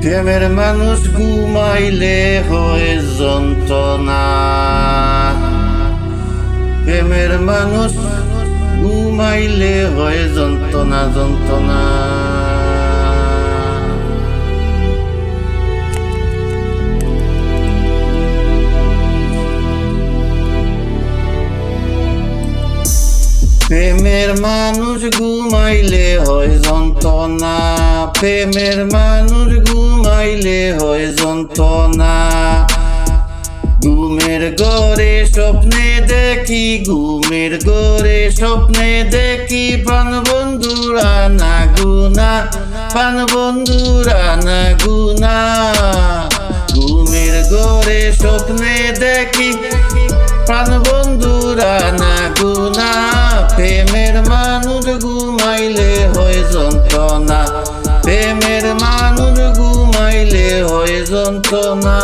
প্রেমের মানুষ ঘুমাইলে হয় যন্ত্রণা প্রেমের মানুষ ঘুমাইলে হয় যন্ত্রণা যন্ত্রণা প্রেমের মানুষ ঘুমাইলে হয় যন্ত্রণা। প্রেমের মানুষ ঘুমাইলে হয় যন্ত্রণা। ঘুমের গড়ে স্বপ্নে দেখি, ঘুমের গড়ে স্বপ্নে দেখি প্রাণ বন্ধুরা না গুনা, প্রাণ বন্ধুরা না গুনা। প্রেমের মানুষ ঘুমাইলে হয় যন্ত্রণা। প্রেমের মানুষ ঘুমাইলে হয় যন্ত্রণা।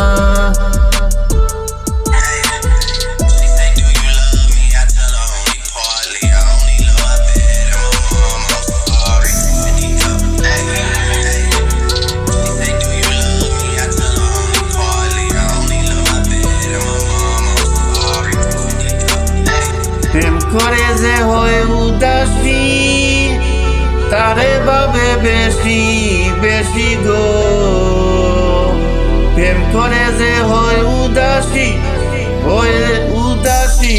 করে যে হয় উদাসী, তারে বাবে বেশি বেশি গো। প্রেম করে যে হয় উদাসী হয় উদাসী,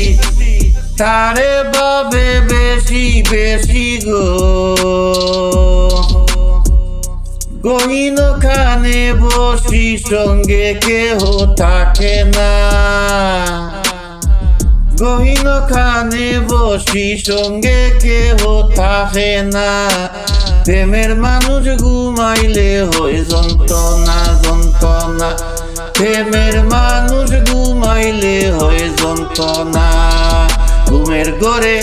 তারে বাবে বেশি বেশি গো। গহীন খানে বসি, সঙ্গে কেহ থাকে না। খানে বসি, সঙ্গে কেহ থাকে না। প্রেমের মানুষ ঘুমাইলে হয় যন্ত্রণা যন্ত্রণা। প্রেমের মানুষ ঘুমাইলে হয় যন্ত্রণা। ঘুমের ঘরে,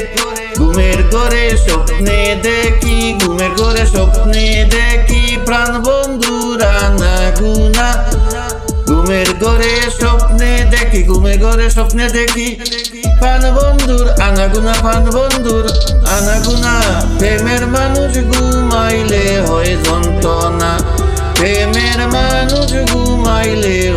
ঘুমের গড়ে স্বপ্নে দেখি, ঘুমের ঘরে স্বপ্নে দেখি প্রাণ বন্ধুরা না গুনা। ঘুমের ঘরে স্বপ্নে দেখি, ঘুমের ঘরে স্বপ্নে দেখি। পান বন্ধুর আনাগুনা পান বন্ধুর আনাগুনা। প্রেমের মানুষ ঘুমাইলে হয় যন্ত্রণা। প্রেমের মানুষ ঘুমাইলে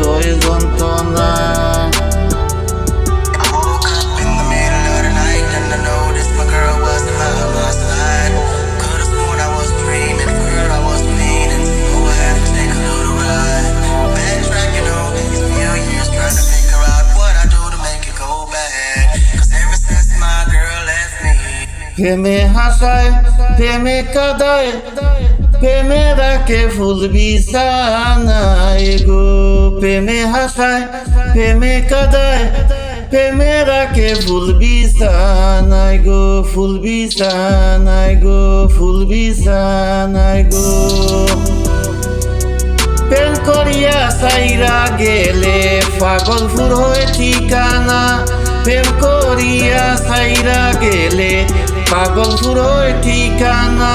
প্রেমে হাসায়, প্রেমে কাদায়, প্রেমে রাখে ফুল বিছানায় গো। প্রেমে হাসায়, প্রেমে কাদায়, প্রেমে রাখে ফুল বিছানায় গো। ফুল বিছানায় গো, ফুল বিছানায় গো। প্রেম করিয়া সাইরা গেলে পাগলপুর হয়ে ঠিকানা। প্রেম করিয়া সাইরা গেলে পাগল হয়ে ঠিকানা।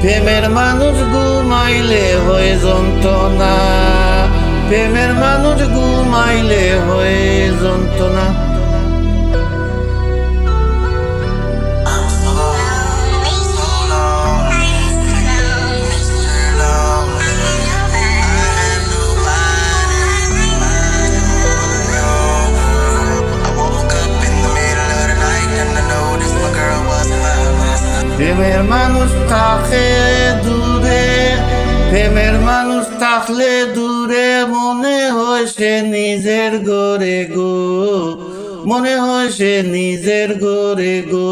প্রেমের মানুষ ঘুমাইলে হয়ে যন্ত্রণা। প্রেমের মানুষ ঘুমাইলে হয়ে যন্ত্রণা। প্রেমের মানুষ থাকে দূরে প্রেমের মানুষ থাকলে দূরে মনে হয় সে নিজের গড়ে গো মনে হয় সে নিজের গড়ে গো